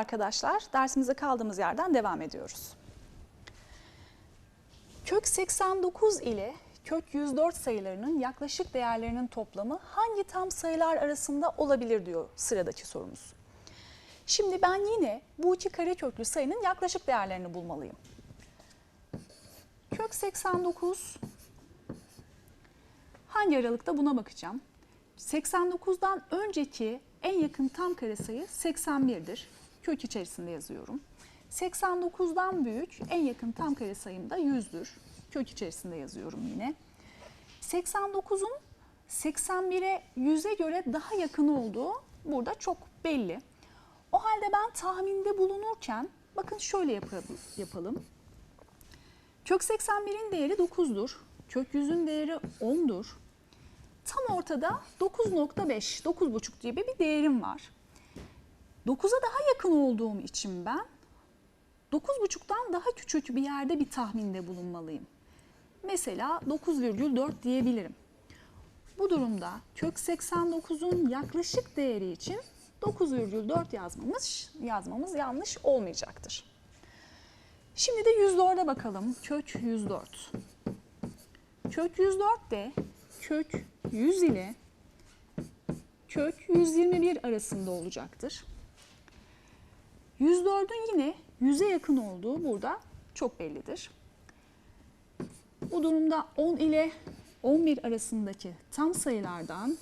Arkadaşlar. Dersimize kaldığımız yerden devam ediyoruz. Kök 89 ile kök 104 sayılarının yaklaşık değerlerinin toplamı hangi tam sayılar arasında olabilir diyor sıradaki sorumuz. Şimdi ben yine bu iki kareköklü sayının yaklaşık değerlerini bulmalıyım. Kök 89 hangi aralıkta buna bakacağım. 89'dan önceki en yakın tam kare sayı 81'dir. Kök içerisinde yazıyorum. 89'dan büyük en yakın tam kare sayım da 100'dür. Kök içerisinde yazıyorum yine. 89'un 81'e 100'e göre daha yakın olduğu burada çok belli. O halde ben tahminde bulunurken bakın şöyle yapalım. Kök 81'in değeri 9'dur. Kök 100'ün değeri 10'dur. Tam ortada 9.5, 9.5 gibi bir değerim var. 9'a daha yakın olduğum için ben 9.5'tan daha küçük bir yerde bir tahminde bulunmalıyım. Mesela 9,4 diyebilirim. Bu durumda kök 89'un yaklaşık değeri için 9,4 yazmamız, yazmamız yanlış olmayacaktır. Şimdi de 104'e bakalım. Kök 104. Kök 104 de kök 100 ile kök 121 arasında olacaktır. 104'ün yine 100'e yakın olduğu burada çok bellidir. Bu durumda 10 ile 11 arasındaki tam sayılardan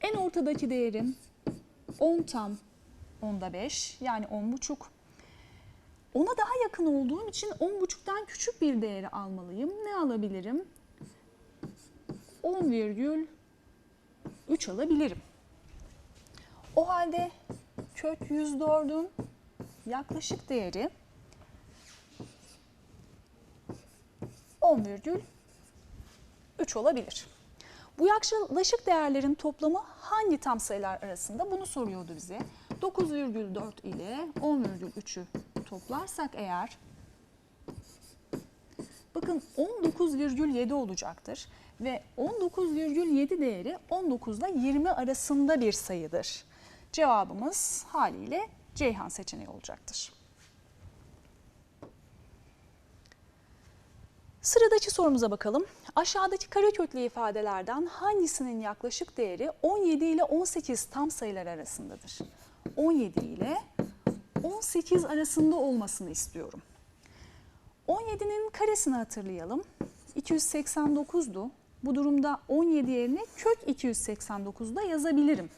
en ortadaki değerim 10 tam onda 5 yani 10 buçuk. Ona daha yakın olduğum için 10 buçuktan küçük bir değeri almalıyım. Ne alabilirim? 10,3 alabilirim. O halde kök 104'ün yaklaşık değeri 10,3 olabilir. Bu yaklaşık değerlerin toplamı hangi tam sayılar arasında bunu soruyordu bize. 9,4 ile 10,3'ü toplarsak eğer bakın 19,7 olacaktır ve 19,7 değeri 19 ile 20 arasında bir sayıdır. Cevabımız haliyle Ceyhan seçeneği olacaktır. Sıradaki sorumuza bakalım. Aşağıdaki kareköklü ifadelerden hangisinin yaklaşık değeri 17 ile 18 tam sayılar arasındadır? 17 ile 18 arasında olmasını istiyorum. 17'nin karesini hatırlayalım. 289'du. Bu durumda 17 yerine kök 289'da yazabilirim.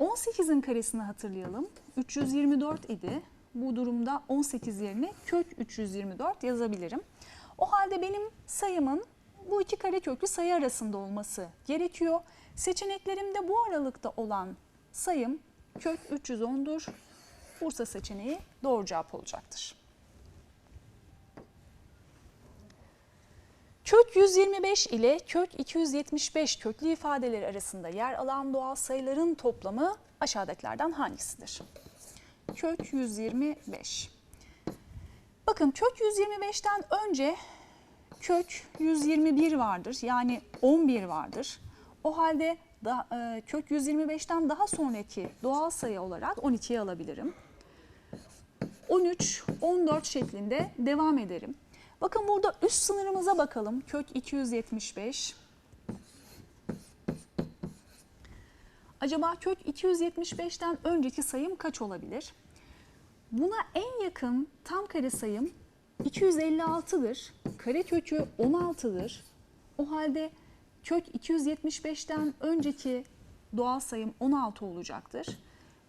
18'in karesini hatırlayalım. 324 idi. Bu durumda 18 yerine kök 324 yazabilirim. O halde benim sayımın bu iki kareköklü sayı arasında olması gerekiyor. Seçeneklerimde bu aralıkta olan sayım kök 310'dur. Bursa seçeneği doğru cevap olacaktır. Kök 125 ile kök 275 köklü ifadeleri arasında yer alan doğal sayıların toplamı aşağıdakilerden hangisidir? Kök 125. Bakın kök 125'ten önce kök 121 vardır. Yani 11 vardır. O halde da, e, kök 125'ten daha sonraki doğal sayı olarak 12'yi alabilirim. 13, 14 şeklinde devam ederim. Bakın burada üst sınırımıza bakalım. Kök 275. Acaba kök 275'ten önceki sayım kaç olabilir? Buna en yakın tam kare sayım 256'dır. Kare kökü 16'dır. O halde kök 275'ten önceki doğal sayım 16 olacaktır.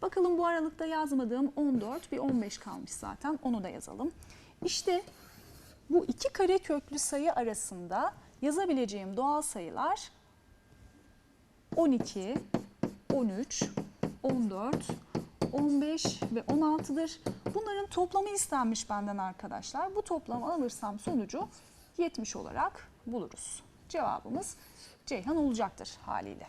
Bakalım bu aralıkta yazmadığım 14 bir 15 kalmış zaten onu da yazalım. İşte bu iki kare köklü sayı arasında yazabileceğim doğal sayılar 12, 13, 14, 15 ve 16'dır. Bunların toplamı istenmiş benden arkadaşlar. Bu toplamı alırsam sonucu 70 olarak buluruz. Cevabımız Ceyhan olacaktır haliyle.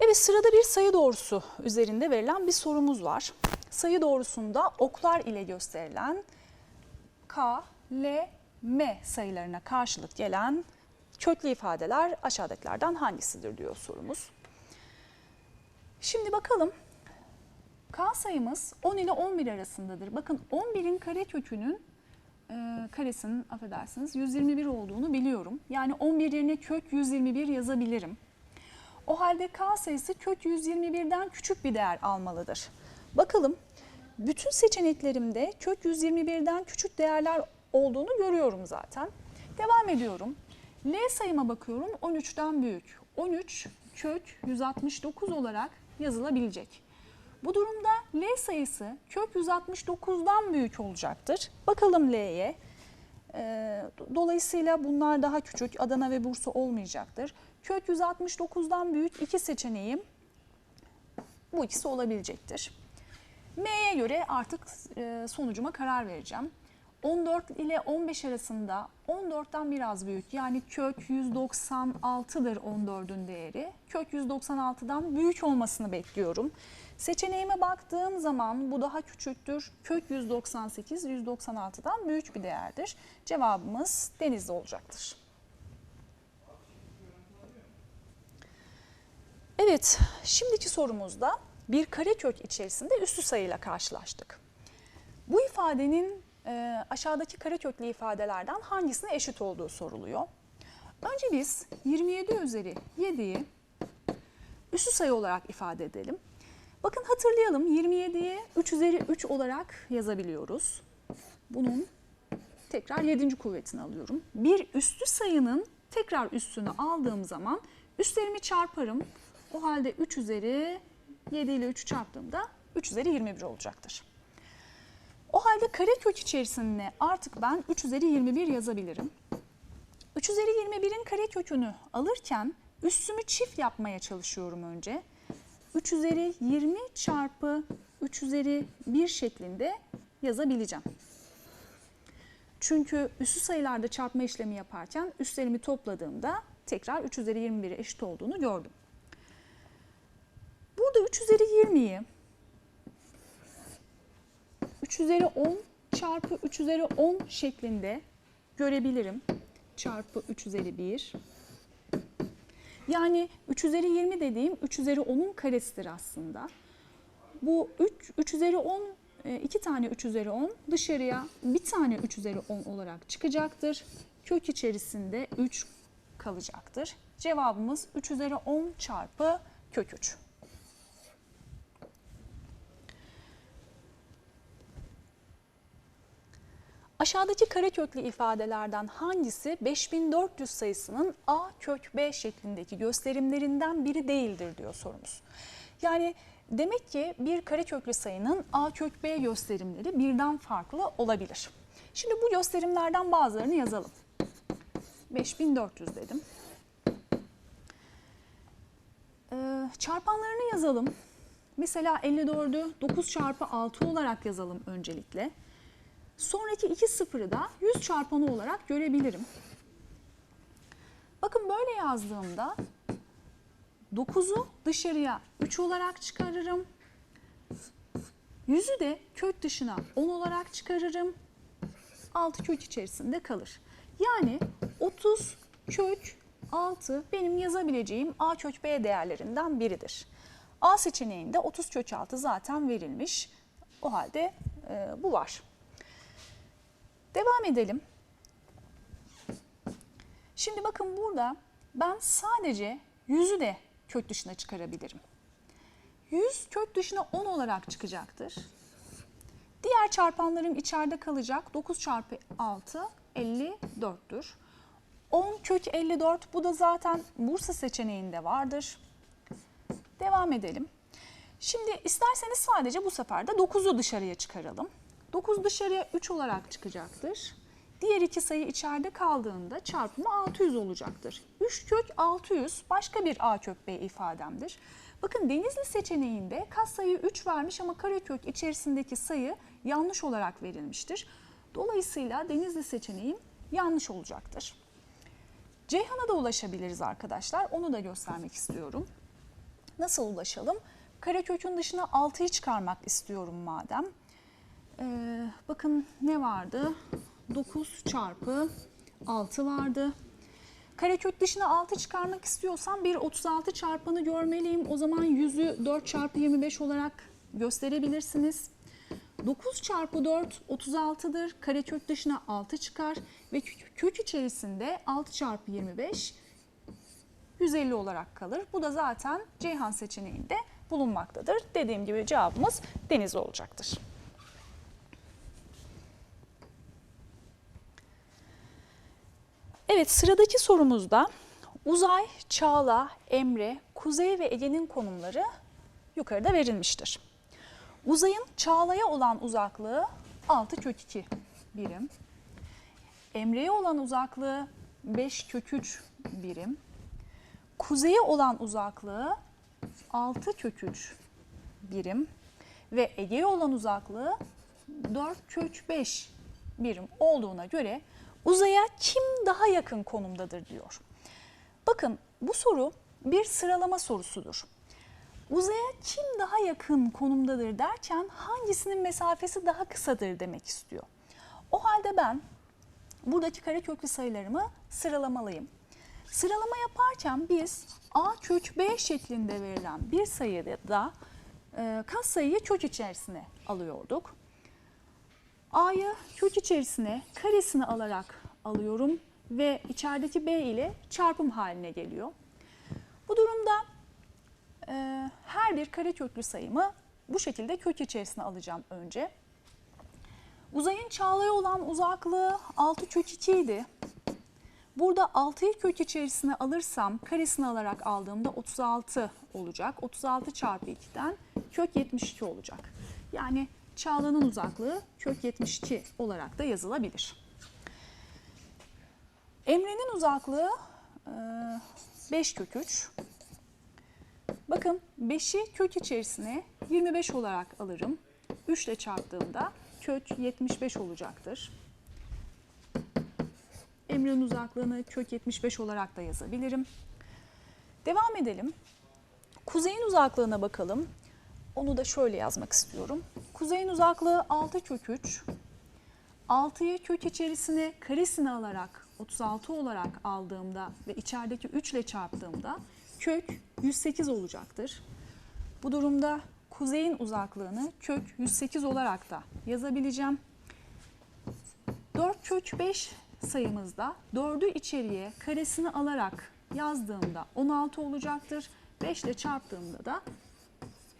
Evet sırada bir sayı doğrusu üzerinde verilen bir sorumuz var. Sayı doğrusunda oklar ile gösterilen K, L, M sayılarına karşılık gelen köklü ifadeler aşağıdakilerden hangisidir diyor sorumuz. Şimdi bakalım. K sayımız 10 ile 11 arasındadır. Bakın 11'in karekökünün e, karesinin affedersiniz 121 olduğunu biliyorum. Yani 11 yerine kök 121 yazabilirim. O halde K sayısı kök 121'den küçük bir değer almalıdır. Bakalım bütün seçeneklerimde kök 121'den küçük değerler olduğunu görüyorum zaten. Devam ediyorum. L sayıma bakıyorum 13'ten büyük. 13 kök 169 olarak yazılabilecek. Bu durumda L sayısı kök 169'dan büyük olacaktır. Bakalım L'ye. Ee, Dolayısıyla bunlar daha küçük. Adana ve Bursa olmayacaktır. Kök 169'dan büyük iki seçeneğim bu ikisi olabilecektir. M'ye göre artık e, sonucuma karar vereceğim. 14 ile 15 arasında 14'ten biraz büyük yani kök 196'dır 14'ün değeri. Kök 196'dan büyük olmasını bekliyorum. Seçeneğime baktığım zaman bu daha küçüktür. Kök 198 196'dan büyük bir değerdir. Cevabımız denizli olacaktır. Evet, şimdiki sorumuzda bir karekök içerisinde üstü sayıyla karşılaştık. Bu ifadenin e, aşağıdaki kareköklü ifadelerden hangisine eşit olduğu soruluyor. Önce biz 27 üzeri 7'yi üstü sayı olarak ifade edelim. Bakın hatırlayalım 27'yi 3 üzeri 3 olarak yazabiliyoruz. Bunun tekrar 7. kuvvetini alıyorum. Bir üstü sayının tekrar üstünü aldığım zaman üstlerimi çarparım. O halde 3 üzeri 7 ile 3'ü çarptığımda 3 üzeri 21 olacaktır. O halde karekök içerisinde artık ben 3 üzeri 21 yazabilirim. 3 üzeri 21'in karekökünü alırken üstümü çift yapmaya çalışıyorum önce. 3 üzeri 20 çarpı 3 üzeri 1 şeklinde yazabileceğim. Çünkü üstü sayılarda çarpma işlemi yaparken üstlerimi topladığımda tekrar 3 üzeri 21'e eşit olduğunu gördüm. Burada 3 üzeri 20'yi 3 üzeri 10 çarpı 3 üzeri 10 şeklinde görebilirim. Çarpı 3 üzeri 1. Yani 3 üzeri 20 dediğim 3 üzeri 10'un karesidir aslında. Bu 3, 3 üzeri 10, 2 tane 3 üzeri 10 dışarıya bir tane 3 üzeri 10 olarak çıkacaktır. Kök içerisinde 3 kalacaktır. Cevabımız 3 üzeri 10 çarpı kök 3. Aşağıdaki kareköklü ifadelerden hangisi 5400 sayısının a kök b şeklindeki gösterimlerinden biri değildir diyor sorumuz. Yani demek ki bir kareköklü sayının a kök b gösterimleri birden farklı olabilir. Şimdi bu gösterimlerden bazılarını yazalım. 5400 dedim. Ee, çarpanlarını yazalım. Mesela 54'ü 9 çarpı 6 olarak yazalım öncelikle. Sonraki iki sıfırı da 100 çarpanı olarak görebilirim. Bakın böyle yazdığımda 9'u dışarıya 3 olarak çıkarırım. 100'ü de kök dışına 10 olarak çıkarırım. 6 kök içerisinde kalır. Yani 30 kök 6 benim yazabileceğim a kök b değerlerinden biridir. A seçeneğinde 30 kök 6 zaten verilmiş. O halde e, bu var. Devam edelim. Şimdi bakın burada ben sadece 100'ü de kök dışına çıkarabilirim. 100 kök dışına 10 olarak çıkacaktır. Diğer çarpanlarım içeride kalacak. 9 çarpı 6 54'tür. 10 kök 54 bu da zaten Bursa seçeneğinde vardır. Devam edelim. Şimdi isterseniz sadece bu sefer de 9'u dışarıya çıkaralım. 9 dışarıya 3 olarak çıkacaktır. Diğer iki sayı içeride kaldığında çarpımı 600 olacaktır. 3 kök 600 başka bir a kök b ifademdir. Bakın Denizli seçeneğinde katsayı 3 vermiş ama karekök içerisindeki sayı yanlış olarak verilmiştir. Dolayısıyla Denizli seçeneğim yanlış olacaktır. Ceyhan'a da ulaşabiliriz arkadaşlar. Onu da göstermek istiyorum. Nasıl ulaşalım? Karekökün dışına 6'yı çıkarmak istiyorum madem. Ee, bakın ne vardı? 9 çarpı 6 vardı. Karekök dışına 6 çıkarmak istiyorsam bir 36 çarpanı görmeliyim. O zaman 100'ü 4 çarpı 25 olarak gösterebilirsiniz. 9 çarpı 4 36'dır. Karekök dışına 6 çıkar ve kök- içerisinde 6 çarpı 25 150 olarak kalır. Bu da zaten Ceyhan seçeneğinde bulunmaktadır. Dediğim gibi cevabımız deniz olacaktır. Evet sıradaki sorumuzda Uzay, Çağla, Emre, Kuzey ve Ege'nin konumları yukarıda verilmiştir. Uzayın Çağla'ya olan uzaklığı 6 kök 2 birim. Emre'ye olan uzaklığı 5 kök 3 birim. Kuzeye olan uzaklığı 6 kök 3 birim ve Ege'ye olan uzaklığı 4 kök 5 birim olduğuna göre uzaya kim daha yakın konumdadır diyor. Bakın bu soru bir sıralama sorusudur. Uzaya kim daha yakın konumdadır derken hangisinin mesafesi daha kısadır demek istiyor. O halde ben buradaki kareköklü sayılarımı sıralamalıyım. Sıralama yaparken biz a kök b şeklinde verilen bir sayıda e, kas sayıyı kök içerisine alıyorduk. A'yı kök içerisine karesini alarak alıyorum ve içerideki B ile çarpım haline geliyor. Bu durumda e, her bir kareköklü sayımı bu şekilde kök içerisine alacağım önce. Uzayın çağlaya olan uzaklığı 6 kök 2 idi. Burada 6'yı kök içerisine alırsam karesini alarak aldığımda 36 olacak. 36 çarpı 2'den kök 72 olacak. Yani Çağla'nın uzaklığı kök 72 olarak da yazılabilir. Emre'nin uzaklığı e, 5 kök 3. Bakın 5'i kök içerisine 25 olarak alırım. 3 ile çarptığımda kök 75 olacaktır. Emre'nin uzaklığını kök 75 olarak da yazabilirim. Devam edelim. Kuzeyin uzaklığına bakalım. Onu da şöyle yazmak istiyorum. Kuzeyin uzaklığı 6 kök 3. 6'yı kök içerisine karesini alarak 36 olarak aldığımda ve içerideki 3 ile çarptığımda kök 108 olacaktır. Bu durumda kuzeyin uzaklığını kök 108 olarak da yazabileceğim. 4 kök 5 sayımızda 4'ü içeriye karesini alarak yazdığımda 16 olacaktır. 5 ile çarptığımda da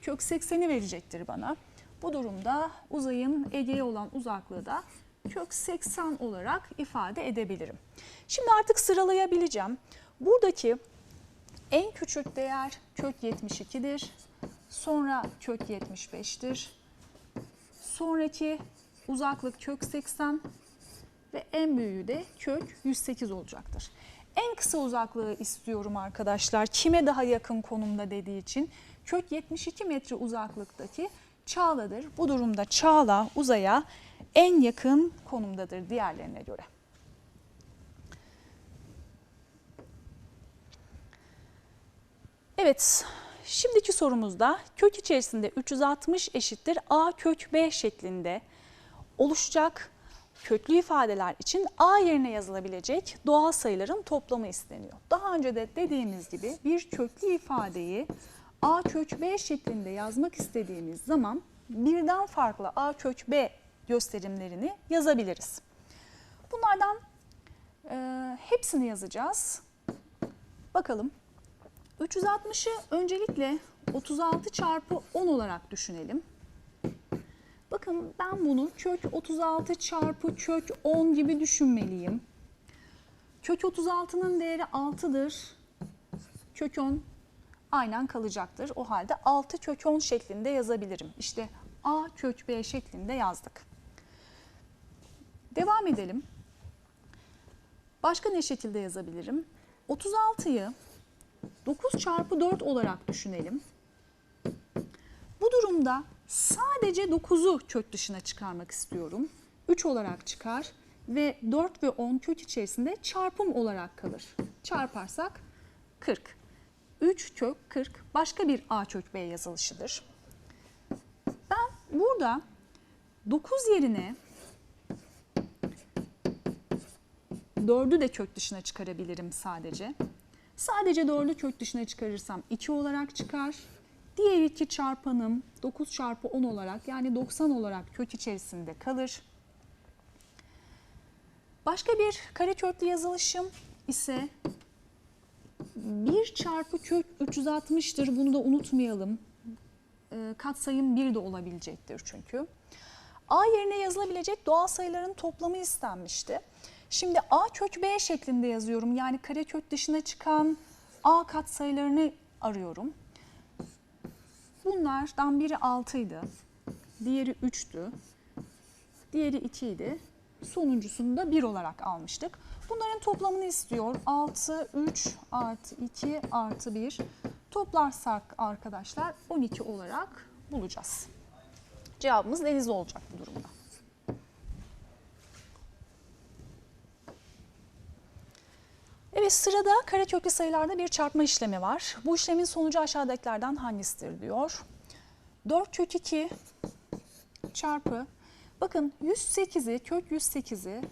kök 80'i verecektir bana. Bu durumda uzayın Ege'ye olan uzaklığı da kök 80 olarak ifade edebilirim. Şimdi artık sıralayabileceğim. Buradaki en küçük değer kök 72'dir. Sonra kök 75'tir. Sonraki uzaklık kök 80 ve en büyüğü de kök 108 olacaktır. En kısa uzaklığı istiyorum arkadaşlar. Kime daha yakın konumda dediği için kök 72 metre uzaklıktaki Çağla'dır. Bu durumda Çağla uzaya en yakın konumdadır diğerlerine göre. Evet, şimdiki sorumuzda kök içerisinde 360 eşittir a kök b şeklinde oluşacak köklü ifadeler için a yerine yazılabilecek doğal sayıların toplamı isteniyor. Daha önce de dediğimiz gibi bir köklü ifadeyi a kök b şeklinde yazmak istediğimiz zaman birden farklı a kök b gösterimlerini yazabiliriz. Bunlardan e, hepsini yazacağız. Bakalım. 360'ı öncelikle 36 çarpı 10 olarak düşünelim. Bakın ben bunu kök 36 çarpı kök 10 gibi düşünmeliyim. Kök 36'nın değeri 6'dır. Kök 10 aynen kalacaktır. O halde 6 kök 10 şeklinde yazabilirim. İşte a kök b şeklinde yazdık. Devam edelim. Başka ne şekilde yazabilirim? 36'yı 9 çarpı 4 olarak düşünelim. Bu durumda sadece 9'u kök dışına çıkarmak istiyorum. 3 olarak çıkar ve 4 ve 10 kök içerisinde çarpım olarak kalır. Çarparsak 40. 3 kök 40 başka bir a kök b yazılışıdır. Ben burada 9 yerine 4'ü de kök dışına çıkarabilirim sadece. Sadece 4'ü kök dışına çıkarırsam 2 olarak çıkar. Diğer iki çarpanım 9 çarpı 10 olarak yani 90 olarak kök içerisinde kalır. Başka bir kareköklü yazılışım ise 1 çarpı kök 360'tır. Bunu da unutmayalım. E, katsayım 1 de olabilecektir çünkü. A yerine yazılabilecek doğal sayıların toplamı istenmişti. Şimdi A kök B şeklinde yazıyorum. Yani karekök dışına çıkan A katsayılarını arıyorum. Bunlardan biri 6 idi. Diğeri 3'tü. Diğeri 2 idi. Sonuncusunu da 1 olarak almıştık. Bunların toplamını istiyor. 6, 3 artı 2 artı 1. Toplarsak arkadaşlar 12 olarak bulacağız. Cevabımız deniz olacak bu durumda. Evet sırada kareköklü sayılarda bir çarpma işlemi var. Bu işlemin sonucu aşağıdakilerden hangisidir diyor. 4 kök 2 çarpı bakın 108'i kök 108'i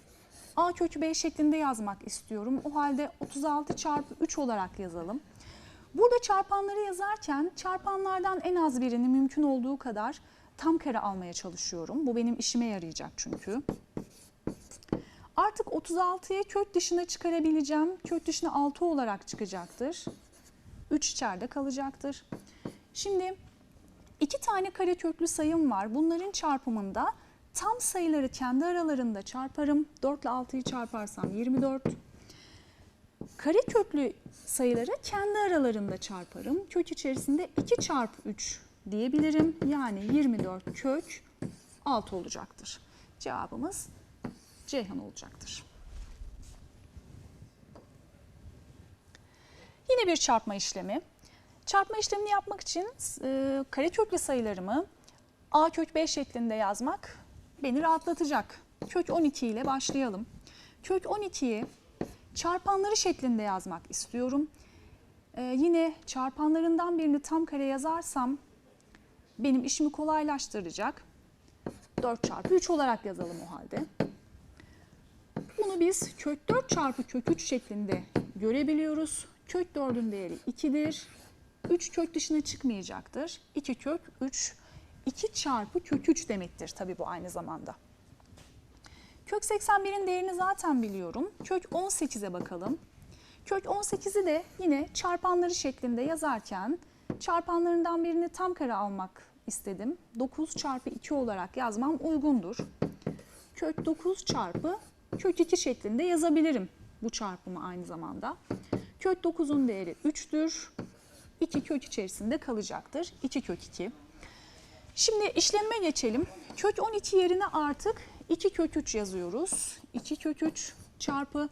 a kökü b şeklinde yazmak istiyorum. O halde 36 çarpı 3 olarak yazalım. Burada çarpanları yazarken çarpanlardan en az birini mümkün olduğu kadar tam kare almaya çalışıyorum. Bu benim işime yarayacak çünkü. Artık 36'yı kök dışına çıkarabileceğim. Kök dışına 6 olarak çıkacaktır. 3 içeride kalacaktır. Şimdi iki tane kareköklü sayım var. Bunların çarpımında tam sayıları kendi aralarında çarparım. 4 ile 6'yı çarparsam 24. Kareköklü sayıları kendi aralarında çarparım. Kök içerisinde 2 çarpı 3 diyebilirim. Yani 24 kök 6 olacaktır. Cevabımız Ceyhan olacaktır. Yine bir çarpma işlemi. Çarpma işlemini yapmak için e, kareköklü sayılarımı a kök 5 şeklinde yazmak beni rahatlatacak. Kök 12 ile başlayalım. Kök 12'yi çarpanları şeklinde yazmak istiyorum. E, yine çarpanlarından birini tam kare yazarsam benim işimi kolaylaştıracak. 4 çarpı 3 olarak yazalım o halde. Bunu biz kök 4 çarpı kök 3 şeklinde görebiliyoruz. Kök 4'ün değeri 2'dir. 3 kök dışına çıkmayacaktır. 2 kök 3, 2 çarpı kök 3 demektir tabi bu aynı zamanda. Kök 81'in değerini zaten biliyorum. Kök 18'e bakalım. Kök 18'i de yine çarpanları şeklinde yazarken çarpanlarından birini tam kare almak istedim. 9 çarpı 2 olarak yazmam uygundur. Kök 9 çarpı kök 2 şeklinde yazabilirim bu çarpımı aynı zamanda. Kök 9'un değeri 3'tür. 2 kök içerisinde kalacaktır. 2 kök 2. Şimdi işleme geçelim. Kök 12 yerine artık 2 kök 3 yazıyoruz. 2 kök 3 çarpı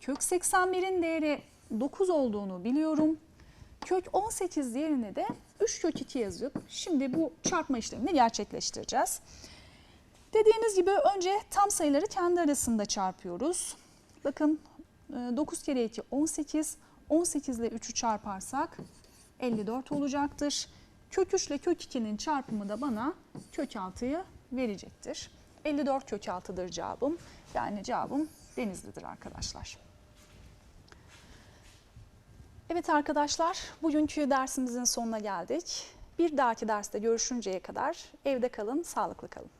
kök 81'in değeri 9 olduğunu biliyorum. Kök 18 yerine de 3 kök 2 yazıp şimdi bu çarpma işlemini gerçekleştireceğiz. Dediğimiz gibi önce tam sayıları kendi arasında çarpıyoruz. Bakın 9 kere 2 18. 18 ile 3'ü çarparsak 54 olacaktır. Kök 3 ile kök 2'nin çarpımı da bana kök 6'yı verecektir. 54 kök 6'dır cevabım. Yani cevabım Denizli'dir arkadaşlar. Evet arkadaşlar, bugünkü dersimizin sonuna geldik. Bir dahaki derste görüşünceye kadar evde kalın, sağlıklı kalın.